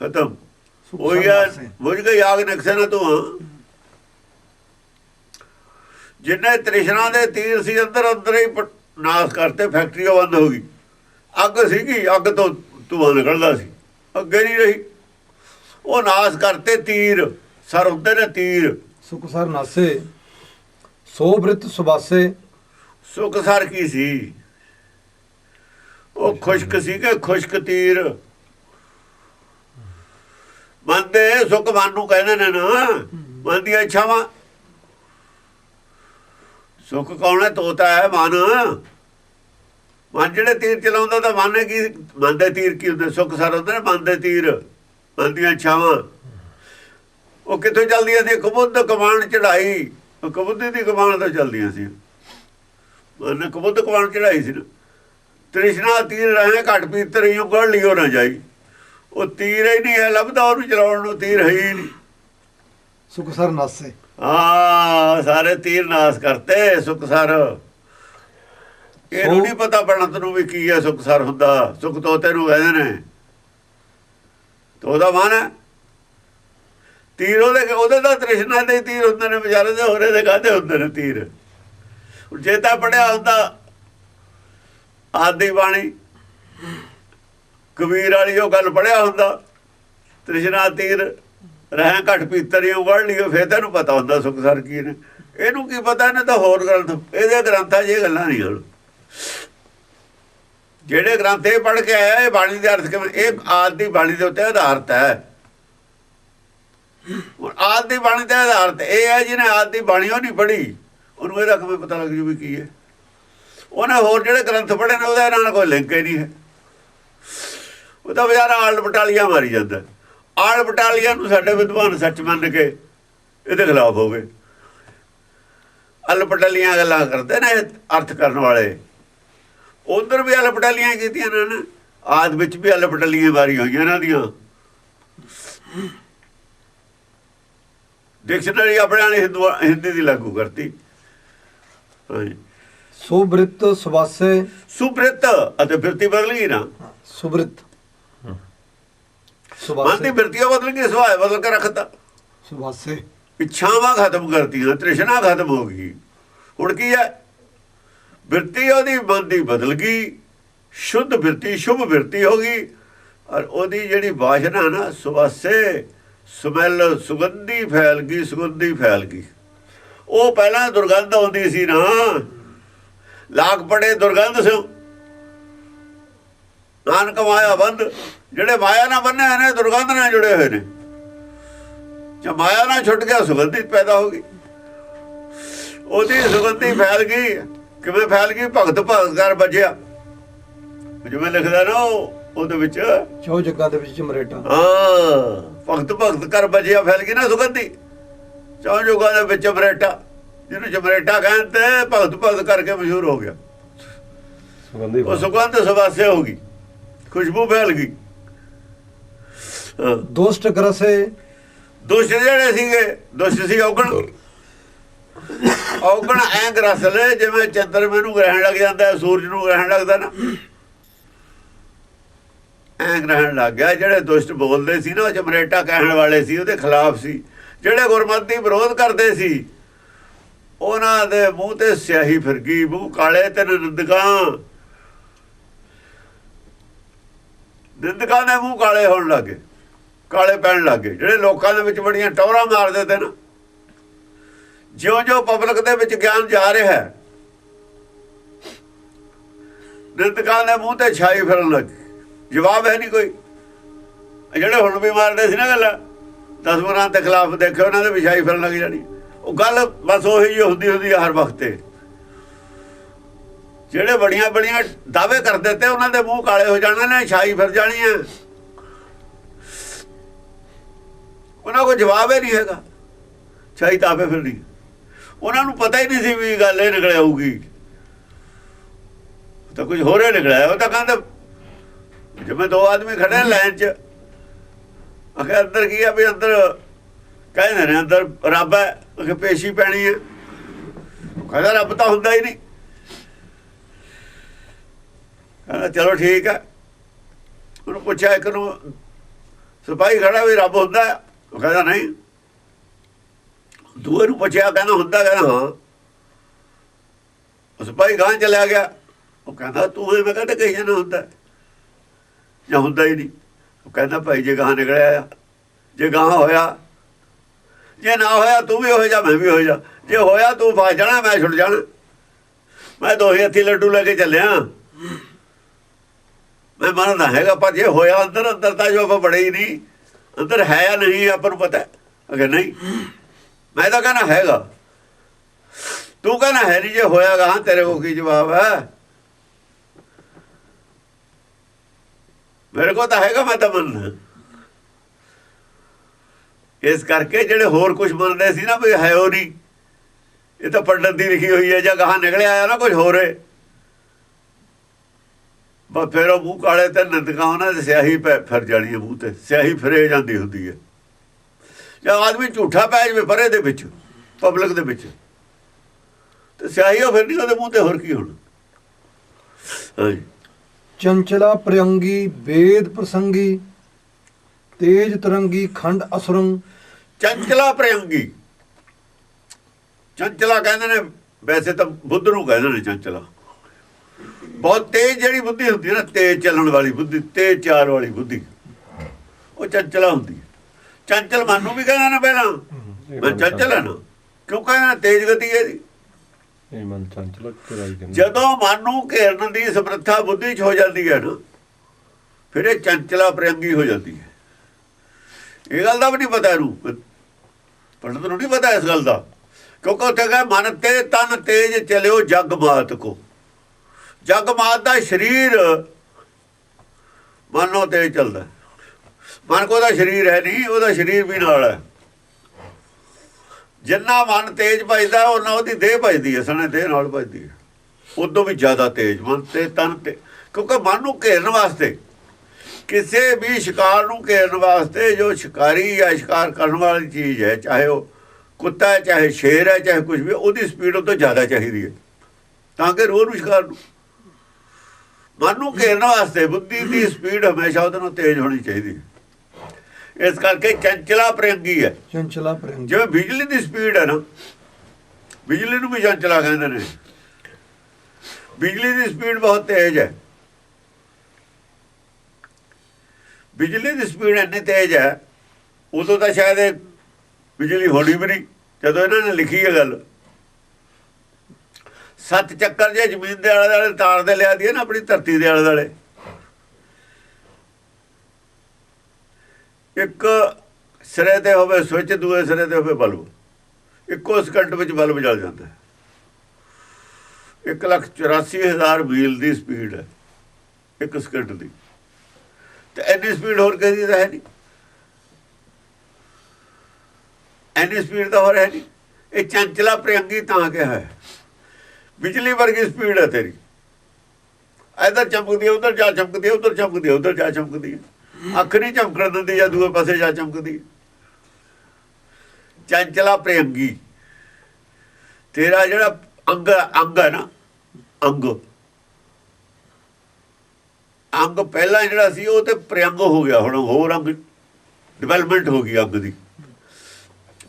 ਖਤਮ। ਸੁਖ ਉਹੀ ਸਰ ਆ ਨਾਸੇ। ਬੁਝ ਕੇ ਯਾਗ ਨਕਸੇ ਨਾ ਤੂੰ ਜਿੰਨੇ ਤ੍ਰਿਸ਼ਨਾ ਦੇ ਤੀਰ ਸੀ ਅੰਦਰ ਅੰਦਰ ਹੀ ਨਾਸ ਕਰਤੇ ਫੈਕਟਰੀ ਬੰਦ ਹੋ ਗਈ। ਅੱਗ ਸੀਗੀ ਅੱਗ ਤੋਂ ਧੂਆਂ ਨਿਕਲਦਾ ਸੀ। ਅੱਗੇ ਨਹੀਂ ਰਹੀ। ਉਹ ਨਾਸ ਕਰਤੇ ਤੀਰ ਸਰ ਹੁੰਦੇ ਨੇ ਤੀਰ। ਸੁਖ ਸਰ ਨਾਸੇ ਸੋ ਬ੍ਰਿਤ ਸੁਬਾਸੇ ਸੁੱਕ ਸਰ ਕੀ ਸੀ? ਉਹ ਖੁਸ਼ਕ ਸੀ ਕਿ ਖੁਸ਼ਕ ਤੀਰ। ਮਨ ਦੇ ਸੁੱਕ ਮਨ ਨੂੰ ਕਹਿੰਦੇ ਨੇ ਨਾ ਮਨ ਦੀਆਂ ਇੱਛਾਵਾਂ। ਸੁੱਖ ਕੌਣ ਹੈ? ਤੋਤਾ ਹੈ ਮਨ। ਮਨ ਜਿਹੜੇ ਤੀਰ ਚਲਾਉਂਦਾ ਤਾਂ ਮਨ ਹੈ ਕੀ? ਮਨ ਦੇ ਤੀਰ ਕੀ ਹੁੰਦੇ? ਸੁੱਖ ਸਰ ਹੁੰਦੇ ਨੇ, ਮਨ ਦੇ ਤੀਰ, ਮਨ ਦੀਆਂ ਇੱਛਾਵਾਂ। ਉਹ ਕਿੱਥੋਂ ਚੱਲਦੀਆਂ ਸੀ? ਕਬੁੱਧ ਕਮਾਨ ਚੜਾਈ ਉਹ ਕਬੁੱਧ ਦੀ ਕਮਾਨ ਤੋਂ ਚੱਲਦੀਆਂ ਸੀ। ਮਨ ਕਬੁੱਧ ਕਮਾਨ ਚੜਾਈ ਸੀ ਨਾ। ਤ੍ਰਿਸ਼ਨਾ ਤੀਰ ਰਹੇ ਘਟ ਪੀਤਰ ਹੀ ਗੜ ਲਿਓ ਨਾ ਜਾਈ। ਉਹ ਤੀਰ ਹੀ ਨਹੀਂ ਹੈ ਲੱਭਦਾ ਉਹਨੂੰ ਚਲਾਉਣ ਨੂੰ ਤੀਰ ਹੈ ਹੀ ਨਹੀਂ। ਸੁਖ ਸਰ ਨਾਸੇ। ਆ ਸਾਰੇ ਤੀਰ ਨਾਸ ਕਰਤੇ ਸੁਖਸਰ ਇਹਨੂੰ ਨਹੀਂ ਪਤਾ ਬਣਤ ਨੂੰ ਵੀ ਕੀ ਹੈ ਸੁਖਸਰ ਹੁੰਦਾ। ਸੁਖ ਤੋਤੇ ਨੂੰ ਕਹਿੰਦੇ ਨੇ। ਤੋਦਾ ਮਨ ਹੈ। ਤੀਰ ਉਹਦੇ ਉਹਦੇ ਦਾ ਤ੍ਰਿਸ਼ਨਾ ਦੇ ਤੀਰ ਹੁੰਦੇ ਨੇ ਵਿਚਾਰੇ ਦੇ ਹੋਰੇ ਦੇ ਕਾਹਦੇ ਹੁੰਦੇ ਨੇ ਤੀਰ? ਜੇ ਤਾਂ ਪੜਿਆ ਹੁੰਦਾ ਆਦੀ ਬਾਣੀ। ਕਬੀਰ ਵਾਲੀ ਉਹ ਗੱਲ ਪੜਿਆ ਹੁੰਦਾ। ਤ੍ਰਿਸ਼ਨਾ ਤੀਰ ਰਹਿ ਘਟ ਪੀਤਰ ਹੀ ਉਗੜ ਲਿਓ ਫੇਰ ਤੈਨੂੰ ਪਤਾ ਹੁੰਦਾ ਸੁਖਸਰ ਕੀ ਨੇ। ਇਹਨੂੰ ਕੀ ਪਤਾ ਇਹਨੇ ਤਾਂ ਹੋਰ ਗ੍ਰੰਥ, ਇਹਦੇ ਗ੍ਰੰਥਾਂ 'ਚ ਇਹ ਗੱਲਾਂ ਨਹੀਂ ਹਨ ਜਿਹੜੇ ਗ੍ਰੰਥ ਇਹ ਪੜ੍ਹ ਕੇ ਆਇਆ, ਇਹ ਬਾਣੀ ਦੇ ਅਰਥ ਕਿਵੇਂ? ਇਹ ਆਦ ਦੀ ਬਾਣੀ ਦੇ ਉੱਤੇ ਆਧਾਰਿਤ ਹੈ। ਹੁਣ ਆਦ ਦੀ ਬਾਣੀ ਤੇ ਆਧਾਰਿਤ ਇਹ ਹੈ ਜਿਹਨੇ ਆਦ ਦੀ ਬਾਣੀ ਉਹ ਨਹੀਂ ਪੜ੍ਹੀ, ਉਹਨੂੰ ਇਹਦਾ ਕਿਵੇਂ ਪਤਾ ਲੱਗ ਜੂ ਵੀ ਕੀ ਹੈ। ਉਹਨੇ ਹੋਰ ਜਿਹੜੇ ਗ੍ਰੰਥ ਪੜ੍ਹੇ ਨੇ, ਉਹਦਾ ਨਾਲ ਕੋਈ ਲਿੰਕ ਹੀ ਨਹੀਂ ਹੈ। ਉਹ ਤਾਂ ਵਿਚਾਰਾ ਆਲ ਬਟਾਲੀਆਂ ਮਾਰੀ ਜਾਂਦਾ। ਆਲ ਬਟਾਲੀਆਂ ਨੂੰ ਸਾਡੇ ਵਿਦਵਾਨ ਸੱਚ ਮੰਨ ਕੇ ਇਹਦੇ ਖਿਲਾਫ ਹੋ ਗਏ। ਅਲ ਬਟਾਲੀਆਂ ਗੱਲਾਂ ਕਰਦੇ ਨੇ ਅਰਥ ਕਰਨ ਵਾਲੇ। ਉਧਰ ਵੀ ਅਲ ਬਟਾਲੀਆਂ ਕੀਤੀਆਂ ਨੇ ਆਦ ਵਿੱਚ ਵੀ ਅਲ ਬਟਾਲੀਆਂ ਮਾਰੀ ਹੋਈਆਂ ਇਹਨਾਂ ਦੀਆਂ। ਡਿਕਸ਼ਨਰੀ ਆਪਣੇ ਹਿੰਦੂ ਹਿੰਦੀ ਦੀ ਲਾਗੂ ਕਰਤੀ। ਹਾਂਜੀ। ਸੋ ਬ੍ਰਿਤ ਸੁਬਾਸੇ ਸੁਬ੍ਰਿਤ ਅਤੇ ਬਿਰਤੀ ਬਦਲ ਨਾ। ਸੁਬ੍ਰਿਤ ਦੀ ਸੁਬਾਸੇ ਬਿਰਤੀਆਂ ਬਦਲ ਗਈ ਸੁਭਾਅ ਬਦਲ ਕੇ ਰੱਖਤਾ। ਸੁਬਾਸੇ ਇੱਛਾਵਾਂ ਖਤਮ ਕਰਤੀਆਂ ਤ੍ਰਿਸ਼ਨਾ ਖਤਮ ਹੋ ਗਈ। ਹੁਣ ਕੀ ਹੈ? ਬਿਰਤੀ ਉਹਦੀ ਮਨ ਦੀ ਬਦਲ ਗਈ। ਸ਼ੁੱਧ ਬਿਰਤੀ ਸ਼ੁਭ ਬਿਰਤੀ ਹੋ ਗਈ। ਔਰ ਉਹਦੀ ਜਿਹੜੀ ਬਾਸ਼ਨਾ ਨਾ ਸੁਵਾਸੇ ਸਮੈਲ ਸੁਗੰਧੀ ਫੈਲ ਗਈ ਸੁਗੰਧੀ ਫੈਲ ਗਈ। ਉਹ ਪਹਿਲਾਂ ਦੁਰਗੰਧ ਆਉਂਦੀ ਸੀ ਨਾ। ਲਾਗ ਪੜੇ ਦੁਰਗੰਧ ਸਿਓ ਨਾਨਕ ਮਾਇਆ ਬੰਦ। ਜਿਹੜੇ ਮਾਇਆ ਨਾਲ ਬੰਨੇ ਹੋਏ ਨੇ ਦੁਰਗੰਧ ਨਾਲ ਜੁੜੇ ਹੋਏ ਨੇ। ਜੇ ਮਾਇਆ ਨਾਲ ਛੁੱਟ ਗਿਆ ਸੁਗੰਧੀ ਪੈਦਾ ਹੋ ਗਈ। ਉਹਦੀ ਸੁਗੰਧੀ ਫੈਲ ਗਈ। ਕਿਵੇਂ ਫੈਲ ਗਈ? ਭਗਤ ਭਗਤ ਕਰ ਬਜਿਆ ਜਿਵੇਂ ਲਿਖਦਾ ਨਾ ਉਹ ਉਹਦੇ ਵਿੱਚ। ਚੌ ਜੱਗਾ ਦੇ ਵਿੱਚ ਚਮਰੇਟਾ। ਹਾਂ ਭਗਤ ਭਗਤ ਕਰ ਬਜਿਆ ਫੈਲ ਗਈ ਨਾ ਸੁਗੰਧੀ। ਚੌਂ ਜੋਗਾਂ ਦੇ ਵਿੱਚ ਚਮਰੇਟਾ। ਜਿਹਨੂੰ ਚਮਰੇਟਾ ਕਹਿੰਦੇ ਭਗਤ ਭਗਤ ਕਰਕੇ ਮਸ਼ਹੂਰ ਹੋ ਗਿਆ। ਸੁਗੰਧੀ ਉਹ ਸੁਗੰਧ ਸਵਾਸੇ ਹੋ ਗਈ। ਖੁਸ਼ਬੂ ਫੈਲ ਗਈ। ਹਾਂ। ਦੋਸਤ ਕਰਸੇ। ਦੁਸ਼ਟ ਜਿਹੜੇ ਸੀਗੇ ਦੁਸ਼ਟ ਸੀ ਔਗਣ। ਔਗਣ ਐਂ ਗਰਸ ਲੈ ਜਿਵੇਂ ਚੰਦਰਮੇ ਨੂੰ ਗ੍ਰਹਿਣ ਲੱਗ ਜਾਂਦਾ ਸੂਰਜ ਨੂੰ ਗ੍ਰਹਿਣ ਲੱਗਦਾ ਨਾ। ਐਂ ਗ੍ਰਹਿਣ ਲੱਗ ਗਿਆ ਜਿਹੜੇ ਦੁਸ਼ਟ ਬੋਲਦੇ ਸੀ ਨਾ ਉਹ ਚਮਰੇਟਾ ਕਹਿਣ ਵਾਲੇ ਸੀ ਉਹਦੇ ਖਿਲਾਫ ਸੀ। ਜਿਹੜੇ ਗੁਰਮਤਿ ਵਿਰੋਧ ਕਰਦੇ ਸੀ ਉਹਨਾਂ ਦੇ ਮੂੰਹ ਤੇ ਸਿਆਹੀ ਫਿਰ ਗਈ ਮੂੰਹ ਕਾਲੇ ਤੇ ਨਿੰਦਕਾਂ ਨਿੰਦਕਾਂ ਦੇ ਮੂੰਹ ਕਾਲੇ ਹੋਣ ਲੱਗੇ, ਕਾਲੇ ਪੈਣ ਲੱਗੇ। ਜਿਹੜੇ ਲੋਕਾਂ ਦੇ ਵਿੱਚ ਬੜੀਆਂ ਟੌਰਾਂ ਮਾਰਦੇ ਤੇ ਨਾ, ਜਿਉਂ-ਜਿਉਂ ਪਬਲਿਕ ਦੇ ਵਿੱਚ ਗਿਆਨ ਜਾ ਰਿਹਾ ਹੈ ਨਿੰਦਕਾਂ ਦੇ ਮੂੰਹ ਤੇ ਛਾਈ ਫਿਰਨ ਲੱਗੀ। ਜਵਾਬ ਹੈ ਨਹੀਂ ਕੋਈ। ਜਿਹੜੇ ਹੁਣ ਵੀ ਮਾਰਦੇ ਸੀ ਨਾ ਗੱਲ ਦਸਵਰਾਂ ਦੇ ਖਿਲਾਫ ਦੇਖਿਓ, ਉਹਨਾਂ ਦੇ ਵਿਛਾਈ ਫਿਰਨ ਲੱਗ ਜਾਣੀ। ਉਹ ਗੱਲ ਬਸ ਉਹੀ ਹੁੰਦੀ ਹੁੰਦੀ ਹਰ ਵਕਤ ਤੇ। ਜਿਹੜੇ ਬੜੀਆਂ ਬੜੀਆਂ ਦਾਅਵੇ ਕਰਦੇ ਤੇ ਉਹਨਾਂ ਦੇ ਮੂੰਹ ਕਾਲੇ ਹੋ ਜਾਣੇ ਨੇ, ਛਾਈ ਫਿਰ ਜਾਣੀ ਹੈ। ਉਹਨਾਂ ਕੋਲ ਜਵਾਬ ਹੀ ਨਹੀਂ ਹੈਗਾ। ਛਾਈ ਤਾਪੇ ਫਿਰਨੀ ਉਹਨਾਂ ਨੂੰ ਪਤਾ ਹੀ ਨਹੀਂ ਸੀ ਵੀ ਗੱਲ ਇਹ ਨਿਕਲ ਆਊਗੀ। ਤਾਂ ਕੁਝ ਹੋਰ ਹੀ ਨਿਕਲਿਆ ਉਹ ਤਾਂ ਕਹਿੰਦੇ, ਜਿਵੇਂ ਦੋ ਆਦਮੀ ਖੜੇ ਨੇ ਲਾਈਨ 'ਚ ਅਖੇ ਅੰਦਰ ਕੀ ਆ ਵੀ ਅੰਦਰ, ਕਹਿੰਦੇ ਨੇ ਅੰਦਰ ਰੱਬ ਹੈ ਅਖੇ ਪੇਸ਼ੀ ਪੈਣੀ ਹੈ। ਕਹਿੰਦਾ, ਰੱਬ ਤਾਂ ਹੁੰਦਾ ਹੀ ਨਹੀਂ। ਕਹਿੰਦਾ ਚਲੋ ਠੀਕ ਹੈ। ਉਹਨੂੰ ਪੁੱਛਿਆ ਇੱਕ ਨੂੰ ਸਿਪਾਹੀ ਖੜਾ ਵੀ ਰੱਬ ਹੁੰਦਾ। ਉਹ ਕਹਿੰਦਾ ਨਹੀਂ। ਦੂਏ ਨੂੰ ਪੁੱਛਿਆ ਕਹਿੰਦਾ ਹੁੰਦਾ ਕਹਿੰਦਾ ਹਾਂ। ਉਹ ਸਿਪਾਹੀ ਗਾਂ ਚਲਿਆ ਗਿਆ। ਉਹ ਕਹਿੰਦਾ ਤੂੰ ਐਵੇਂ ਕਹਿੰਦਾ ਕਹੀ ਜਾਣਾ ਹੁੰਦਾ। ਜਾਂ ਹੁੰਦਾ ਹੀ ਨਹੀਂ। ਉਹ ਕਹਿੰਦਾ ਭਾਈ ਜੇ ਗਾਂ ਨਿਕਲਿਆ ਆ ਜੇ ਗਾਂ ਹੋਇਆ ਜੇ ਨਾ ਹੋਇਆ ਤੂੰ ਵੀ ਹੋ ਜਾ ਮੈਂ ਵੀ ਹੋ ਜਾ। ਜੇ ਹੋਇਆ ਤੂੰ ਫਸ ਜਾਣਾ ਮੈਂ ਛੁੱਟ ਜਾਣਾ। ਮੈਂ ਦੋਹੇ ਹੱਥੀ ਲੱਡੂ ਲੈ ਕੇ ਚੱਲਿਆ। ਮੈਂ ਮੰਨਦਾ ਹੈਗਾ, ਪਰ ਜੇ ਹੋਇਆ ਅੰਦਰ ਅੰਦਰ ਤਾਂ ਜੋ ਆਪਾਂ ਬੜੇ ਹੀ ਨਹੀਂ। ਅੰਦਰ ਹੈ ਜਾਂ ਨਹੀਂ, ਆਪਾਂ ਨੂੰ ਪਤਾ ਹੈ। ਅਗਰ ਨਹੀਂ। ਮੈਂ ਤਾਂ ਕਹਿੰਦਾ ਹੈਗਾ। ਤੂੰ ਕਹਿੰਦਾ ਹੈ ਨਹੀਂ, ਜੇ ਹੋਇਆਗਾ, ਹਾਂ, ਤੇਰੇ ਕੋਲ ਕੀ ਜਵਾਬ ਹੈ? ਮੇਰੇ ਕੋਲ ਤਾਂ ਹੈਗਾ, ਮੈਂ ਤਾਂ ਮੰਨਦਾ। ਇਸ ਕਰਕੇ ਜਿਹੜੇ ਹੋਰ ਕੁਝ ਮੰਨਦੇ ਸੀ ਨਾ, ਵੀ ਹੈ ਉਹ ਨਹੀਂ। ਇਹ ਤਾਂ ਪੰਡਤ ਦੀ ਲਿਖੀ ਹੋਈ ਹੈ, ਜਾਂ ਗਾਹਾਂ ਨਿਕਲਿਆ ਆਇਆ ਨਾ ਕੁਝ ਹੋਰ ਹੈ ਬਸ ਫਿਰ ਉਹ ਮੂੰਹ ਕਾਲੇ ਤੇ ਨੰਦਕਾਂ ਉਹਨਾਂ ਦੇ ਸਿਆਹੀ ਪੈ ਫਿਰ ਜਾਣੀ ਹੈ ਮੂੰਹ ਤੇ ਸਿਆਹੀ ਫਿਰੇ ਜਾਂਦੀ ਹੁੰਦੀ ਹੈ ਜਾਂ ਆਦਮੀ ਝੂਠਾ ਪੈ ਜਾਵੇ ਪਰੇ ਦੇ ਵਿੱਚ ਪਬਲਿਕ ਦੇ ਵਿੱਚ। ਤੇ ਸਿਆਹੀ ਉਹ ਫਿਰ ਨਹੀਂ ਉਹਦੇ ਮੂੰਹ ਤੇ ਹੋਰ ਕੀ ਹੋਣਾ। ਚੰਚਲਾ ਪ੍ਰਿਯੰਗੀ ਵੇਦ ਪ੍ਰਸੰਗੀ ਤੇਜ ਤਰੰਗੀ ਖੰਡ ਅਸਰੰ ਚੰਚਲਾ ਪ੍ਰਿਯੰਗੀ ਚੰਚਲਾ ਕਹਿੰਦੇ ਨੇ ਵੈਸੇ ਤਾਂ ਬੁੱਧ ਨੂੰ ਕਹਿੰਦੇ ਨੇ ਚੰਚਲਾ। ਬਹੁਤ ਤੇਜ਼ ਜਿਹੜੀ ਬੁੱਧੀ ਹੁੰਦੀ ਹੈ ਨਾ ਤੇਜ਼ ਚੱਲਣ ਵਾਲੀ ਬੁੱਧੀ ਤੇਜ਼ ਚਾਲ ਵਾਲੀ ਬੁੱਧੀ। ਉਹ ਚੰਚਲਾ ਹੁੰਦੀ ਹੈ। ਚੰਚਲ ਮਨ ਨੂੰ ਵੀ ਕਹਿੰਦਾ ਨਾ ਪਹਿਲਾਂ ਮੈਂ ਚੰਚਲ ਹਾਂ ਨਾ। ਕਿਉਂ ਕਹਿੰਦਾ? ਤੇਜ਼ ਗਤੀ ਹੈ ਜੀ ਇਹ ਮਨ ਚੰਚਲ ਕਰਾਈ ਕਹਿੰਦੇ। ਜਦੋਂ ਮਨ ਨੂੰ ਘੇਰਨ ਦੀ ਸਮਰੱਥਾ ਬੁੱਧੀ 'ਚ ਹੋ ਜਾਂਦੀ ਹੈ ਨਾ ਫਿਰ ਇਹ ਚੰਚਲਾ ਪ੍ਰਿਯੰਗੀ ਹੋ ਜਾਂਦੀ ਹੈ। ਇਹ ਗੱਲ ਦਾ ਵੀ ਨਹੀਂ ਪਤਾ ਇਹਨੂੰ। ਪੰਡਤ ਨੂੰ ਨਹੀਂ ਪਤਾ ਇਸ ਗੱਲ ਦਾ। ਕਿਉਂਕਿ ਉੱਥੇ ਕਹੇ ਮਨ ਤੇ ਤਨ ਤੇਜ ਚਲਿਓ ਜਗ ਮਾਤ ਕੋ। ਜਗਮਾਤ ਦਾ ਸਰੀਰ ਮਨੋਂ ਤੇ ਚੱਲਦਾ। ਮਨ ਕੋ ਦਾ ਸਰੀਰ ਹੈ ਨਹੀਂ, ਉਹਦਾ ਸਰੀਰ ਵੀ ਨਾਲ ਹੈ। ਜਿੰਨਾ ਮਨ ਤੇਜ ਭਜਦਾ ਉਹਨਾਂ ਉਹਦੀ ਦੇਹ ਭਜਦੀ ਹੈ, ਸਣੇ ਦੇਹ ਨਾਲ ਭਜਦੀ ਹੈ। ਉਦੋਂ ਵੀ ਜ਼ਿਆਦਾ ਤੇਜ਼, ਮਨ ਤੇ ਤਨ ਤੇ, ਕਿਉਂਕਿ ਮਨ ਨੂੰ ਘੇਰਨ ਵਾਸਤੇ, ਕਿਸੇ ਵੀ ਸ਼ਿਕਾਰ ਨੂੰ ਘੇਰਨ ਵਾਸਤੇ ਜੋ ਸ਼ਿਕਾਰੀ ਜਾਂ ਸ਼ਿਕਾਰ ਕਰਨ ਵਾਲੀ ਚੀਜ਼ ਹੈ, ਚਾਹੇ ਉਹ ਕੁੱਤਾ ਹੈ, ਚਾਹੇ ਸ਼ੇਰ ਹੈ, ਚਾਹੇ ਕੁਝ ਵੀ ਉਹਦੀ ਸਪੀਡ ਉਹ ਤੋਂ ਜ਼ਿਆਦਾ ਚਾਹੀਦੀ ਹੈ। ਤਾਂ ਕਿ ਰੋਹ ਨੂੰ ਸ਼ਿਕਾਰ ਨੂੰ ਮਨ ਨੂੰ ਘੇਰਨ ਵਾਸਤੇ ਬੁੱਧੀ ਦੀ ਸਪੀਡ ਹਮੇਸ਼ਾ ਉਹਦੇ ਨਾਲ ਤੇਜ਼ ਹੋਣੀ ਚਾਹੀਦੀ ਹੈ। ਇਸ ਕਰਕੇ ਚੰਚਲਾ ਪ੍ਰਿਯੰਗੀ ਹੈ। ਚੰਚਲਾ ਪ੍ਰਿਯੰਗੀ। ਜਿਵੇਂ ਬਿਜਲੀ ਦੀ ਸਪੀਡ ਹੈ ਨਾ ਬਿਜਲੀ ਨੂੰ ਵੀ ਚੰਚਲਾ ਕਹਿੰਦੇ ਨੇ। ਬਿਜਲੀ ਦੀ ਸਪੀਡ ਬਹੁਤ ਤੇਜ਼ ਹੈ। ਬਿਜਲੀ ਦੀ ਸਪੀਡ ਇੰਨੀ ਤੇਜ਼ ਹੈ ਉਦੋਂ ਤਾਂ ਸ਼ਾਇਦ ਬਿਜਲੀ ਹੋਣੀ ਵੀ ਨਹੀਂ ਜਦੋਂ ਇਹਨਾਂ ਨੇ ਲਿਖੀ ਹੈ ਗੱਲ। ਸੱਤ ਚੱਕਰ ਜੇ ਜ਼ਮੀਨ ਦੇ ਆਲੇ ਦੁਆਲੇ ਤਾਰ ਦੇ ਲਿਆ ਦੀਏ ਨਾ ਆਪਣੀ ਧਰਤੀ ਦੇ ਆਲੇ ਦੁਆਲੇ। ਇੱਕ ਸਿਰੇ ਤੇ ਹੋਵੇ ਸਵਿਚ, ਦੂਏ ਸਿਰੇ ਤੇ ਹੋਵੇ ਬਲਬ। ਇੱਕੋ ਸਕਿੰਟ ਵਿੱਚ ਬਲਬ ਜਲ ਜਾਂਦਾ ਹੈ। 184000 ਮੀਲ ਦੀ ਸਪੀਡ ਹੈ, ਇੱਕ ਸਕਿੰਟ ਦੀ। ਤੇ ਐਨੀ ਸਪੀਡ ਹੋਰ ਕਿਸੇ ਦੀ ਤਾਂ ਹੈ ਨਹੀਂ। ਐਨੀ ਸਪੀਡ ਤਾਂ ਹੋਰ ਹੈ ਨਹੀਂ। ਇਹ ਚੰਚਲਾ ਪ੍ਰਿਯੰਗੀ ਤਾਂ ਕਿਹਾ ਹੈ। ਬਿਜਲੀ ਵਰਗੀ ਸਪੀਡ ਹੈ ਤੇਰੀ। ਇਧਰ ਚਮਕਦੀ ਹੈ, ਉਧਰ ਜਾ ਚਮਕਦੀ ਹੈ, ਉਧਰ ਚਮਕਦੀ ਹੈ, ਉਧਰ ਜਾ ਚਮਕਦੀ ਹੈ। ਅੱਖ ਨਹੀਂ ਚਮਕਣ ਦਿੰਦੀ ਜਾਂ ਦੂਏ ਪਾਸੇ ਜਾ ਚਮਕਦੀ ਚੰਚਲਾ ਪ੍ਰਿਯੰਗੀ ਤੇਰਾ ਜਿਹੜਾ ਅੰਗ ਅੰਗ ਹੈ ਨਾ, ਅੰਗ। ਅੰਗ ਪਹਿਲਾਂ ਜਿਹੜਾ ਸੀ, ਉਹ ਤੇ ਪ੍ਰਿਯੰਗ ਹੋ ਗਿਆ, ਹੁਣ ਹੋਰ ਅੰਗ ਡਿਵੈਲਪਮੈਂਟ ਹੋ ਗਈ ਅੰਗ ਦੀ।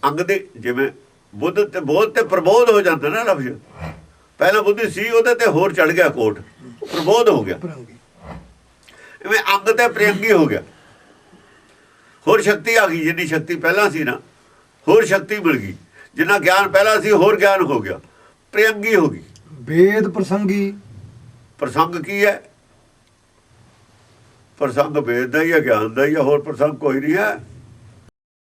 ਅੰਗ ਦੇ ਜਿਵੇਂ ਬੁੱਧ ਤੇ ਬੋਧ ਤੇ ਪ੍ਰਬੋਧ ਹੋ ਜਾਂਦਾ ਨਾ ਲਫ਼ਜ਼। ਪਹਿਲਾਂ ਬੁੱਧੀ ਸੀ ਉਹਦੇ ਤੇ ਹੋਰ ਚੜ ਗਿਆ ਕੋਟ। ਪ੍ਰਬੋਧ ਹੋ ਗਿਆ। ਐਵੇਂ ਅੰਗ ਤੇ ਪ੍ਰਿਯੰਗੀ ਹੋ ਗਿਆ। ਹੋਰ ਸ਼ਕਤੀ ਆ ਗਈ ਜਿੰਨੀ ਸ਼ਕਤੀ ਪਹਿਲਾਂ ਸੀ ਨਾ ਹੋਰ ਸ਼ਕਤੀ ਮਿਲ ਗਈ। ਜਿੰਨਾ ਗਿਆਨ ਪਹਿਲਾਂ ਸੀ ਹੋਰ ਗਿਆਨ ਹੋ ਗਿਆ। ਪ੍ਰਿਯੰਗੀ ਹੋ ਗਈ। ਵੇਦ ਪ੍ਰਸੰਗੀ। ਪ੍ਰਸੰਗ ਕੀ ਹੈ? ਪ੍ਰਸੰਗ ਵੇਦ ਦਾ ਹੀ ਹੈ ਗਿਆਨ ਦਾ ਹੀ ਹੈ ਹੋਰ ਪ੍ਰਸੰਗ ਕੋਈ ਨਹੀਂ ਹੈ।